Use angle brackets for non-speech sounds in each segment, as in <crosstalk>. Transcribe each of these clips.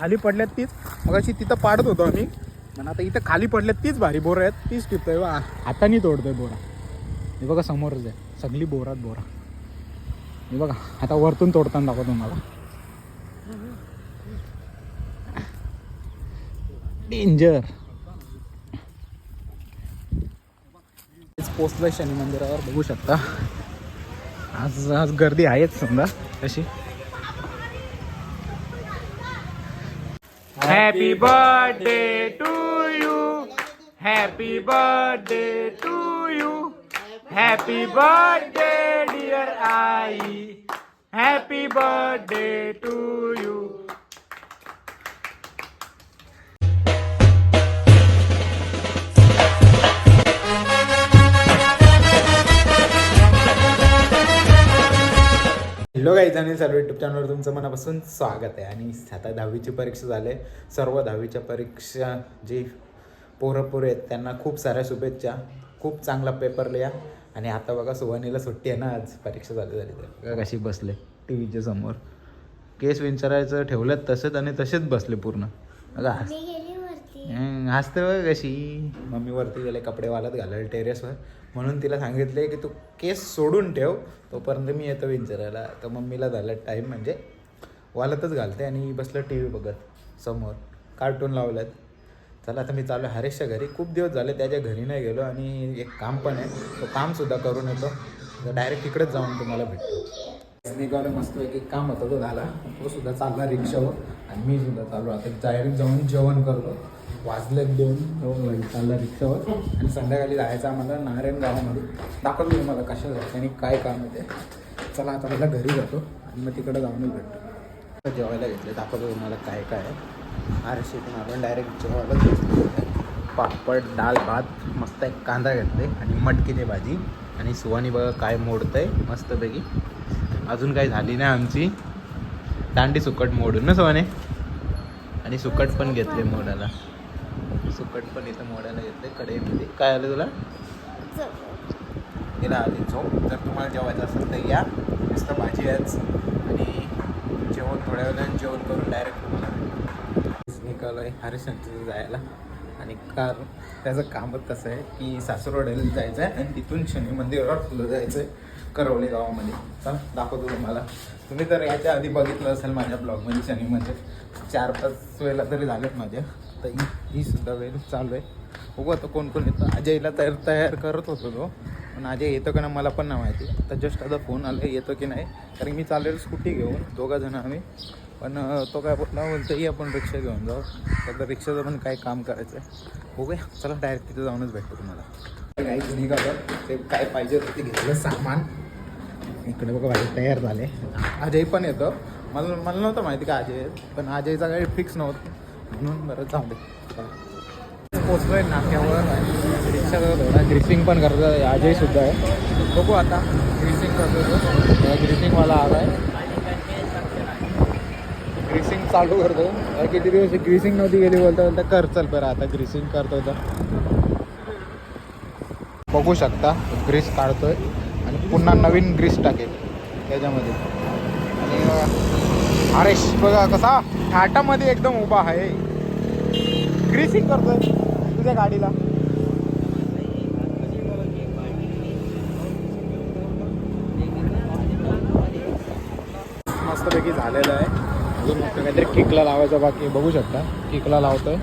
खाली पडल्यात तीच. मग अशी तिथं पाडत होतो आम्ही. पण आता इथं खाली पडल्यात तीच भारी बोरं आहेत. तीच टिपतोय बा. हाताने तोडतोय बोरा. हे बघा समोरच आहे. सगळी बोरात बोरा. हे बघा आता वरतून तोडताना दाखवतो तुम्हाला. डेंजर पोचलं शनी मंदिरावर. बघू शकता. आज आज गर्दी आहेच समजा. तशी Happy birthday to you. Happy birthday to you. Happy birthday dear I. Happy birthday to you. Hello guys आणि सर्व युट्यूब चॅनलवर तुमचं मनापासून स्वागत आहे. आणि आता दहावीची परीक्षा झाले सर्व दहावीच्या परीक्षा जी पोरं पोरं आहेत त्यांना खूप साऱ्या शुभेच्छा. खूप चांगला पेपर लिहा. आणि आता बघा सुवानीला सुट्टी आहे ना आज परीक्षा झाली झाली तर. बघा कशी बसले टी व्हीच्या समोर. केस विचारायचं ठेवलं तसेच आणि तसेच बसले पूर्ण. बघा. हसते बघ कशी. मम्मी वरती गेले कपडे वालत घालायला टेरेसवर म्हणून तिला सांगितले की तू केस सोडून ठेव तोपर्यंत मी येतो विंचरायला. तर मम्मीला झालं टाईम म्हणजे वालतच घालते आणि बसलं टी व्ही बघत समोर. कार्टून लावल्यात. चला आता मी चालू आहे हरेशच्या घरी. खूप दिवस झाले त्याच्या घरी नाही गेलो आणि एक काम पण आहे तो कामसुद्धा करून येतो. तर डायरेक्ट तिकडेच जाऊन तुम्हाला भेटतो. निघालो मस्त एक काम होता तो झाला. तो सुद्धा चालला रिक्षावर. आणि मी सुद्धा चालू आता डायरेक्ट जाऊन जेवण करतो. वाजले दोन हो, दोन चालला रिक्षावर. आणि संध्याकाळी जायचं आम्हाला नारायण गावामध्ये. दाखवतो तुम्हाला कशा जायचं आणि काय काम आहे ते. चला आता मला घरी जातो आणि मग तिकडं जाऊनच भेटतो. जेवायला घेतलं दाखवतो तुम्हाला काय काय आहे. आरशीतून आपण डायरेक्ट जेवायला पापड डाळ भात मस्त एक कांदा घेतले आणि मटकीने भाजी. आणि सुवानी बघा काय मोडतंय मस्तपैकी. अजून काही झाली नाही आमची. दांडी सुकट मोडून ना सोने आणि सुकट पण घेतले मोडाला सुकट पण इथं मोडायला घेतले कडेमध्ये. काय आलं तुला? तिला आली झोप. जर तुम्हाला जेवायचं असेल तर या. नुसतं भाजी याच आणि जेवण थोड्या वेळाने जेवण करून डायरेक्ट तुम्हाला निघालो आहे हरिशंतीचं जायला. आणि कार त्याचं कामच कसं आहे की सासरवाड्याला जायचं आहे आणि तिथून शनी मंदिरावर फुलं जायचं आहे करवले गावामध्ये. चला दाखवतो तुम्हाला. तुम्ही तर याच्या आधी बघितलं असेल माझ्या ब्लॉगमध्ये शनी मंदिर. चार पाच वेळेला तरी झालेत माझ्या. तर ही ही सुद्धा वेळ चालू आहे. बघू आता कोण कोण येतं. अजयला तयार तयार करत होतो तो पण अजय येतो का ना मला पण नाही माहिती. आता जस्ट आता फोन आला येतो की नाही? कारण मी चालेल स्कूटी घेऊन दोघा जण आम्ही. पण तो काय बोलला बोलतोही आपण रिक्षा घेऊन जाऊ. तर रिक्षाचं पण काय काम करायचं आहे. बघूया. चला डायरेक्ट तिथं जाऊनच भेटतो तुम्हाला. काहीच निघालं. ते काय पाहिजे होतं ते घेतलं सामान. इकडे बघा भाई तयार झाले. अजय पण येतं. मला मला नव्हतं माहिती का अजय पण अजयचा काही फिक्स नव्हतं. म्हणून बरं जाऊ दे. चला. पोचलोय नाक्यावर. रिक्षा रिक्षाचा थोडा ग्रीसिंग पण करतो अजय सुद्धा आहे. बघू आता. ग्रीसिंग करतो ग्रीसिंगवाला आला आहे चालू करतो. किती दिवस ग्रीसिंग नव्हती गेली बोलता बोलता कर चल बरं आता ग्रीसिंग करतो तर. बघू शकता ग्रीस काढतोय आणि पुन्हा नवीन ग्रीस टाकेल. त्याच्यामध्ये. आणि अरे बघा कसा थाटामध्ये एकदम उभा आहे. ग्रीसिंग करतोय तुझ्या गाडीला. मस्तपैकी झालेलं आहे. अजून फक्त काहीतरी किकला लावायचं बाकी बघू शकता. किकला लावतोय.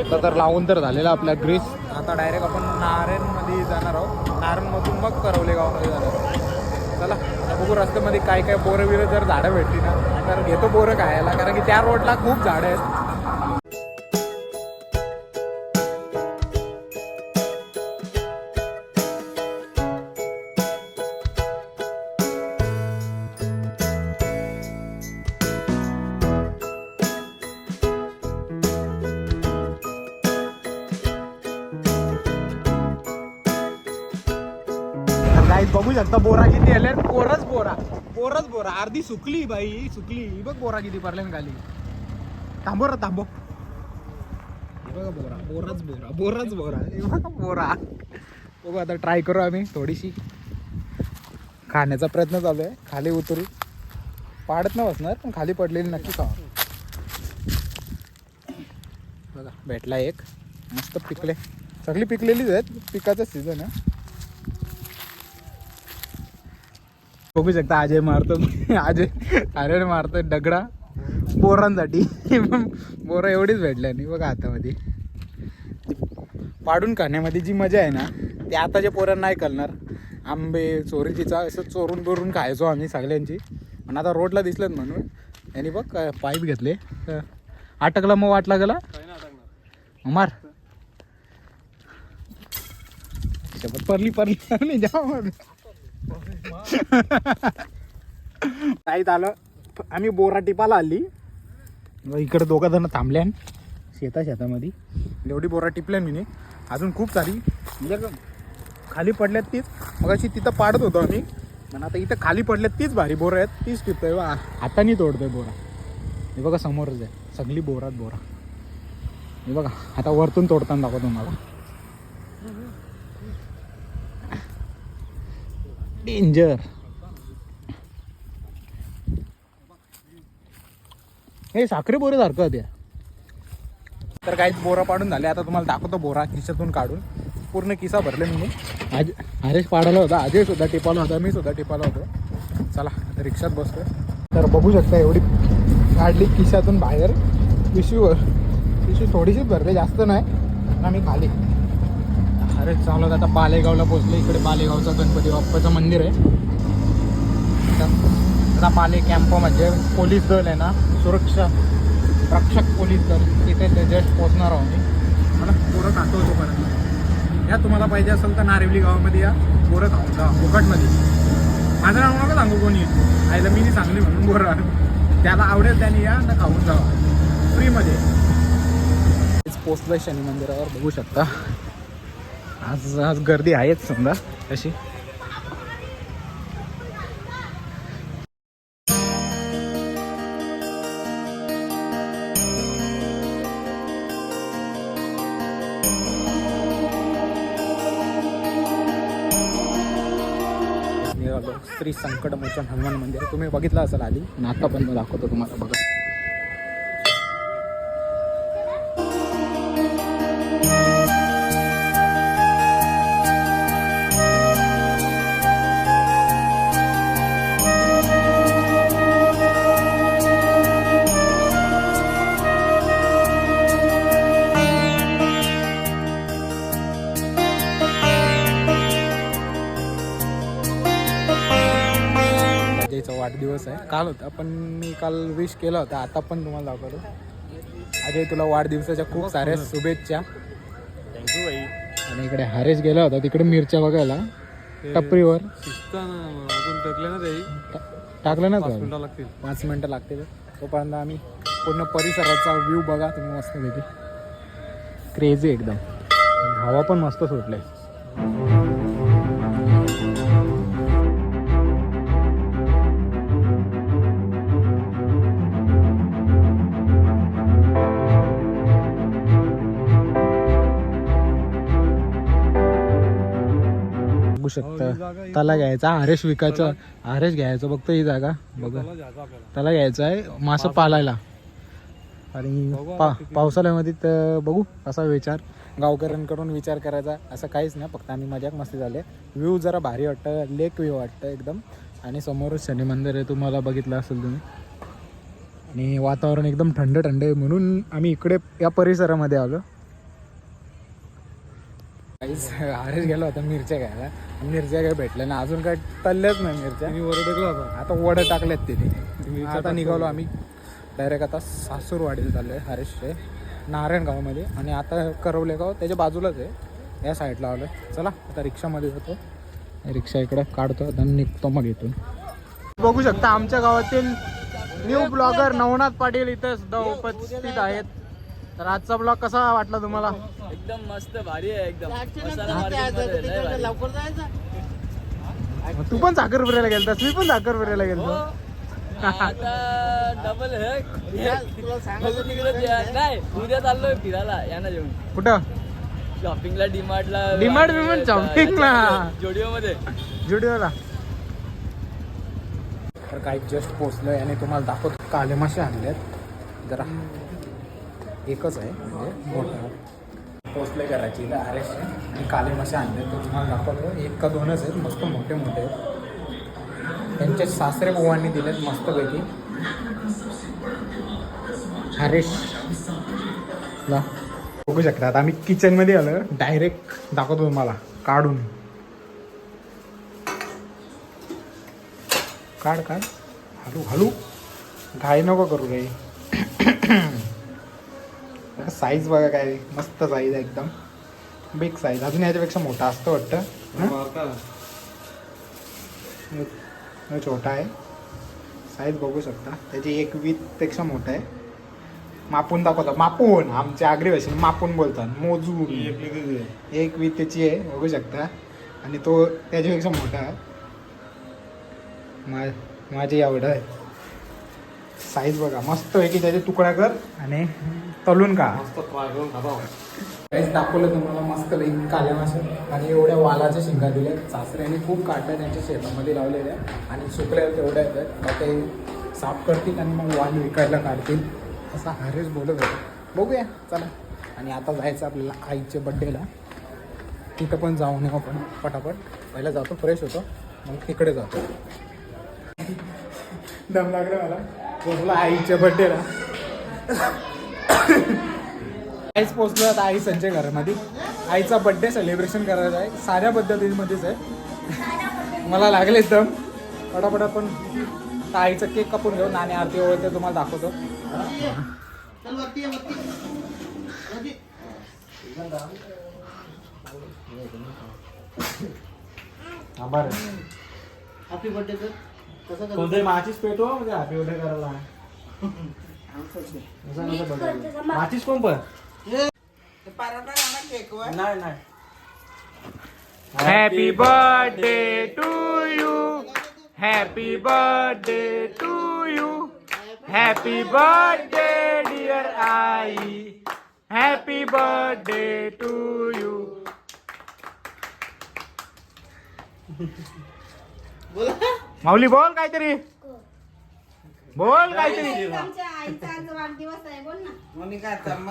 आता तर लावून तर झालेला आपला ग्रीस. आता डायरेक्ट आपण नारायणमध्ये जाणार आहोत. नारायणमधून मग करवले गावामध्ये जाणार आहोत. चला बघू रस्त्यामध्ये काय काय बोरं बिरं जर झाडं भेटली ना तर घेतो बोरं खायला. कारण की त्या रोडला खूप झाडं आहेत. तर बघू शकता बोरा किती आले पोरच बोरा. पोरच बोरा. अर्धी सुकली बाई सुकली. ही बघ बोरा किती पडल्या खाली. थांबो रा थांबो बघा बोरा. बोराच बोरा. बोराच बोरा. बघा बोरा. बघू आता ट्राय करू आम्ही थोडीशी. खाण्याचा प्रयत्न चालू आहे. खाली उतरू. पाडत नाही बसणार पण खाली पडलेली नक्की खा बघा भेटला एक. मस्त पिकले. सगळी पिकलेलीच आहेत. पिकाचा सीझन आहे. बघू शकता अजय मारतो अजय अरे मारतो दगडा. बोरांसाठी बोरं एवढीच भेटल्या नाही बघा हातामध्ये. पाडून खाण्यामध्ये जी मजा आहे ना ती आताच्या पोरांना नाही कळणार आंबे चोरीचीचा असं चोरून बोरून खायचो आम्ही सगळ्यांची. पण आता रोडला दिसलं म्हणून. यांनी बघ पाईप घेतले. अटकला मग वाटला गेला मार. शपथ परली परली. परली जा काहीत ताईत आलं आम्ही बोरा टिपाला आली. इकडे दोघा जण थांबल्या शेता शेतामध्ये. एवढी बोरा टिपल्या मी अजून खूप सारी. म्हणजे खाली पडल्यात तीच. मग अशी तिथं पाडत होतो आम्ही. पण आता इथं खाली पडल्यात तीच भारी बोरं आहेत. तीच टिपतोय बा. हाताने तोडतोय बोरा. हे बघा समोरच आहे. सगळी बोरात बोरा. हे बघा. आता वरतून तोडताना दाखवतो तुम्हाला. डेंजर हे साखरे बोरे सारखं होते तर काहीच बोरा पाडून झाले. आता तुम्हाला दाखवतो बोरा खिशातून काढून. पूर्ण किसा भरले मी. आज हरेश पाडायला होता. अजय सुद्धा टिपाला होता. मी सुद्धा टिपाला होतो. चला आता रिक्षात बसतोय. तर बघू शकता एवढी काढली खिशातून बाहेर. पिशवीवर पिशवी थोडीशीच भरली. जास्त नाही. आणि आम्ही खाली. अरे चालत आता बालेगावला पोहोचलो. इकडे बालेगावचं गणपती बाप्पाचं मंदिर आहे. आता- पाले कॅम्प म्हणजे पोलीस दल आहे ना सुरक्षा रक्षक पोलीस दल तिथे जस्ट पोहोचणार आहोत मी मला पोरं खातो तोपर्यंत या तुम्हाला पाहिजे असेल तर नारिवली गावामध्ये या बोरं खाऊन जा फुकटमध्ये. माझं नाव नका सांगू कोणी. आयला मी सांगली म्हणून बोरं त्याला आवडेल त्याने या ना खाऊन जावा फ्रीमध्ये पोचलं शनी मंदिरावर बघू शकता. आज आज गर्दी आहेच समजा. आलो. श्री संकटमोचन हनुमान मंदिर. तुम्ही बघितलं असेल आधी. आणि आता पण दाखवतो तुम्हाला बघा. काल होता पण मी काल विश केला होता. आता पण तुम्हाला दाखवतो. अजय तुला वाढदिवसाच्या खूप साऱ्या शुभेच्छा. थँक्यू भाई. आणि इकडे हरेश गेला होता. तिकडे मिरच्या बघायला. टपरीवर. टाकले ना टा- टाकलं ना पाच तो? मिनिटं लागतील. पाच मिनटं लागते तोपर्यंत आम्ही पूर्ण परिसराचा व्ह्यू बघा. तुम्ही मस्त क्रेझी एकदम. हवा पण मस्त सुटले बघू शकता. त्याला घ्यायचा हरेश विकायचा. हरेश घ्यायचं बघतो ही जागा. बघा. त्याला घ्यायचं आहे मासं पालायला. आणि पा पावसाळ्यामध्ये तर बघू असा विचार. गावकऱ्यांकडून विचार करायचा असं काहीच नाही फक्त आम्ही मजाक मस्ती झाले व्ह्यू जरा भारी वाटतं लेक व्ह्यू वाटतं एकदम. आणि समोरच शनी मंदिर आहे तुम्हाला बघितलं असेल तुम्ही. आणि वातावरण एकदम थंड थंड आहे म्हणून आम्ही इकडे या परिसरामध्ये आलो. काहीच हरेश गेला होता मिरच्या घ्यायला. मिरच्या काय भेटल्या ना अजून काय तल्ल्याच नाही मिरच्या? मी वर टेकला होता. आता वडं टाकल्यात तिने. आता. निघालो आम्ही. डायरेक्ट आता सासूरवाडीला चाललो आहे हरेशचे. नारायणगावमध्ये. आणि आता करवलेगाव त्याच्या बाजूलाच आहे. या साईडला आलो चला आता रिक्षामध्ये जातो. रिक्षा इकडे काढतो आता निघतो मग इथून. बघू शकता आमच्या गावातील न्यू ब्लॉगर नवनाथ पाटील इथं सुद्धा उपस्थित आहेत. तर आजचा ब्लॉग कसा वाटला तुम्हाला? एकदम मस्त भारी आहे एकदम. मसाला मार्केटमध्ये लय भारी. तू पण साखरपुऱ्याला गेलतास मी पण साखरपुऱ्याला गेलतो. आता डबल हे. तिकडे जे- नाही उद्या चाललोय फिरायला यांना जेवण कुठं? शॉपिंगला डीमार्टला DMart बिमार्ट shopping ला. जोडिओ मध्ये जुडिओला. तर काही जस्ट पोचलो आणि तुम्हाला दाखवतो काले मासे आणलेत. जरा एकच आहे म्हणजे मोठा. पोचले करायची इथं आर आणि काले मासे आणले. तर तुम्हाला दाखवतो. एक का दोनच आहेत. मस्त मोठे मोठे आहेत. त्यांचे सासरे बुवांनी दिलेत मस्तपैकी. हरेश ना बघू शकतात आम्ही किचनमध्ये आलो. डायरेक्ट दाखवतो तुम्हाला. काढून. काढ काढ. हलू हलू. घाई नको करू रे साईज बघा काय मस्त साईज आहे एकदम. बिग साईज अजून याच्यापेक्षा मोठा असतं वाटतं. छोटा आहे. साईज बघू शकता. त्याची एक वीतपेक्षा मोठा आहे. मापून दाखवतात मापून आमच्या आगरी भाषेने मापून बोलतात मोजून. एक वीत त्याची आहे. बघू शकता. आणि तो त्याच्यापेक्षा मोठा आहे. माझी आवड आहे. साईज बघा. मस्त आहे की त्याचे तुकडा कर. आणि तलून का? काहीच दाखवलं तुम्हाला मस्त पैकी काल्या मासे आणि एवढ्या वालाच्या शिंगा दिल्या सासऱ्याने खूप काढल्या त्यांच्या शेतामध्ये लावलेल्या आणि सुकल्या तेवढ्या येतात मग ते साफ करतील आणि मग वाल विकायला काढतील. असा हरेश बोलत होता. बघूया चला. आणि आता जायचं आपल्याला आईच्या बड्डेला तिथं पण जाऊन येऊ आपण पटापट. पहिला जातो फ्रेश होतो. मग तिकडे जातो. दम लागला मला. पोचला आईच्या बड्डेला आईच पोचलो आता आई संजय घरामध्ये. आईचा बड्डे सेलिब्रेशन करायचा आहे. साऱ्या पद्धतीमध्येच आहे. मला लागले दम. पटापट आपण आता आईचा केक कापून घेऊ आणि आरती ओळखते तुम्हाला दाखवतो. आभार हॅपी बर्थडे सर कोणतरी पेटो म्हणजे हॅपी बर्थडे करायला. माचीस कोण पण. नाही नाही happy birthday to you happy birthday to you happy birthday dear Aai happy birthday to you Mauli बोल काहीतरी. बोल काहीतरी. आमच्या आईचा आज वाढदिवस आहे बोल ना. मम्मी काय स्वागत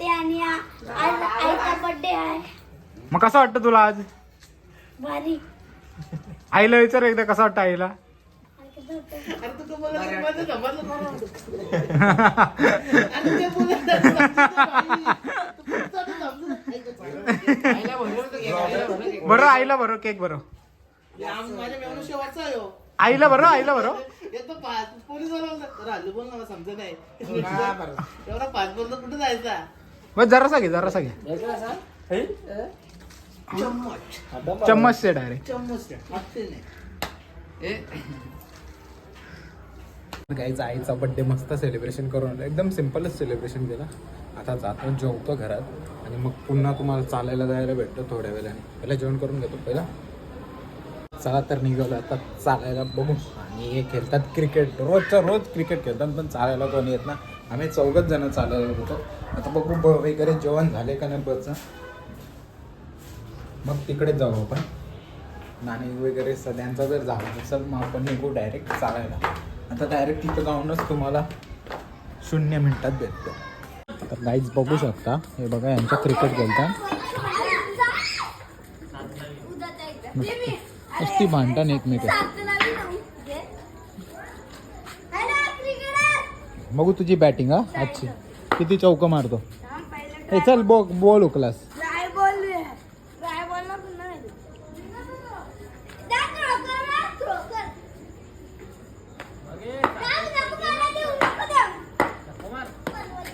आहे आणि आ- आज आईचा बर्थडे आहे. मग कसं वाटतं तुला आज? भारी. आईला विचार एकदा कसं वाटतं आईला? अरे तू तो बोलला तू माझं समजलं बरं. <laughs> आणि ते बोलत आईला भरलं होतं की आईला भरलं की? बरं आईला बरं केक बरं हे माझ्या शेवटचा आहे हो. आईला बरं आईला बरं पाच पोलीस वाला बोलला, राजू बोल मला समजत नाही. <laughs> एवढा पाच बोलतो कुठे जायचा? बस जरासा घे जरासा घे. चम्मच. चम्मच से डायरेक्ट चम्मच नाही. गाईचा आईचा बड्डे मस्त सेलिब्रेशन करून आलो. एकदम सिम्पलच सेलिब्रेशन केलं. आता जातो जेवतो घरात. आणि मग पुन्हा तुम्हाला चालायला जायला भेटतो थोड्या वेळाने. पहिला जेवण करून घेतो पहिला. चला तर निघालो आता चालायला बघू. आणि हे खेळतात क्रिकेट. रोजच्या रोज क्रिकेट खेळतात पण चालायला कोणी येत ना. आम्ही चौघच जण चालायला होतो. आता बघू ब वगैरे जेवण झाले का नाही बसचं. मग तिकडेच जाऊ आपण. नाणी वगैरे सगळ्यांचा जर झाला असेल मग आपण निघू डायरेक्ट चालायला. आता डायरेक्ट तिथं जाऊनच तुम्हाला शून्य मिनटात भेटतो. तर गाईज बघू शकता. हे बघा यांच्या क्रिकेट खेळतात. नुसती भांडण एकमेक बघू तुझी बॅटिंग हा? आजची किती चौक मारतो? हे चल बो बॉल उकलास.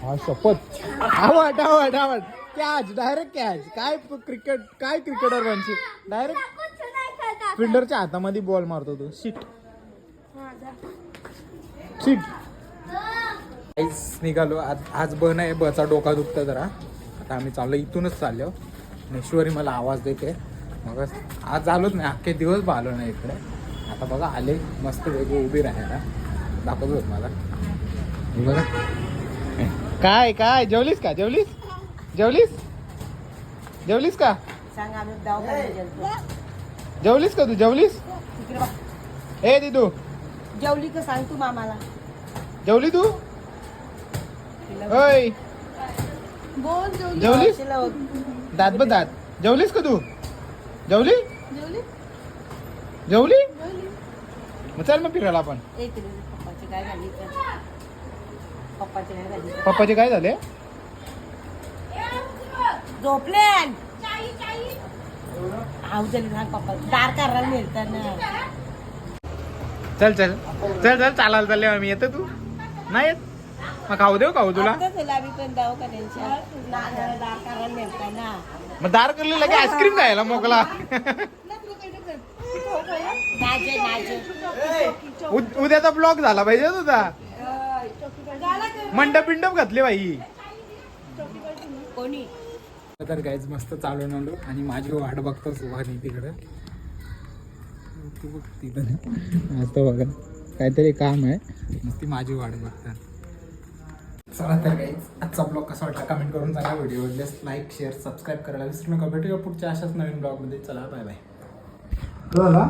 हा शपथ. आवड आवड आवड. Catch direct catch. काय क्रिकेट काय क्रिकेटर बनशी डायरेक्ट. फिल्डरच्या हातामध्ये बॉल मारतो तू. सीट हा, सीट निघालो. आज आज बन आहे. बचा डोका दुखतं जरा. आता आम्ही चाललो इथूनच चाललो. नेश्वरी मला आवाज देते. मग आज आलोच नाही. अख्खे दिवस आलो नाही इकडे. आता बघा आले. मस्त वेगळी उभी राहायला. दाखवतो मला हे बघा. काय काय? जेवलीस का? जेवलीस? जेवलीस? जेवलीस का? जेवलीस का तू? जेवलीस? ए दिदू. जेवली का सांग तू मामाला. जेवली तू? जेवली जेवलीस? दात ब दात. जेवलीस का तू? जेवली? जेवली? मग चल मग फिरायला आपण. पप्पाची काय झाली? तर पप्पाची काय झाली? तर. पप्पाचे काय झाले? झोपले चल चल. चल चल चालायला चालले आम्ही. येतो तू? नाही येत? मग खाऊ देऊ खाऊ तुला? पण मग दार करले लगे आईस्क्रीम खायला मोकला? उद्याचा ब्लॉग झाला पाहिजे हो तुझा. मंडप बिंडप घातले बाई. कोणी? तर काहीच मस्त चालून आलो आणि माझी वाट बघतो सुहानी तिकडं. ती बघ तिथं आता बघा. काहीतरी काम आहे. नुसती माझी वाट बघतात. चला तर काहीच आजचा ब्लॉग कसा वाटला कमेंट करून सांगा. व्हिडिओ आवडल्यास लाईक शेअर सबस्क्राईब करायला विसरू नका. भेटूया पुढच्या अशाच नवीन ब्लॉगमध्ये चला बाय बाय